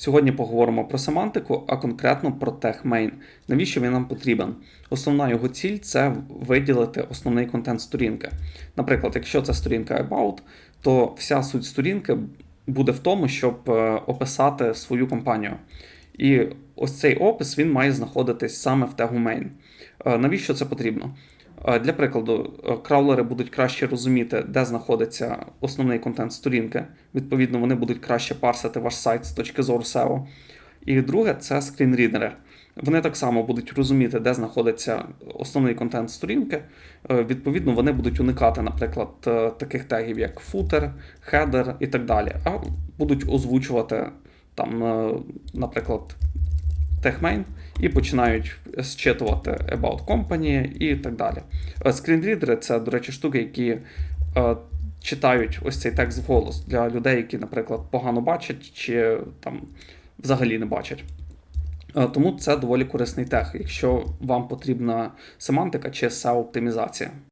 Сьогодні поговоримо про семантику, а конкретно про TechMain. Навіщо він нам потрібен? Основна його ціль це виділити основний контент сторінки. Наприклад, якщо це сторінка About, то вся суть сторінки буде в тому, щоб е, описати свою компанію. І ось цей опис він має знаходитись саме в тегу main. Е, Навіщо це потрібно? Е, Для прикладу, е, краулери будуть краще розуміти, де знаходиться основний контент сторінки. Відповідно, вони будуть краще парсити ваш сайт з точки зору SEO. І друге це скрінрідери. Вони так само будуть розуміти, де знаходиться основний контент сторінки. Е, Відповідно, вони будуть уникати, наприклад, таких тегів, як footer, header і так далі, а будуть озвучувати там, наприклад, TechMain і починають зчитувати About Company і так далі. Скрінрідери це, до речі, штуки, які е, читають ось цей текст вголос для людей, які, наприклад, погано бачать чи там взагалі не бачать. Е, Тому це доволі корисний тег, якщо вам потрібна семантика чи SEO-оптимізація.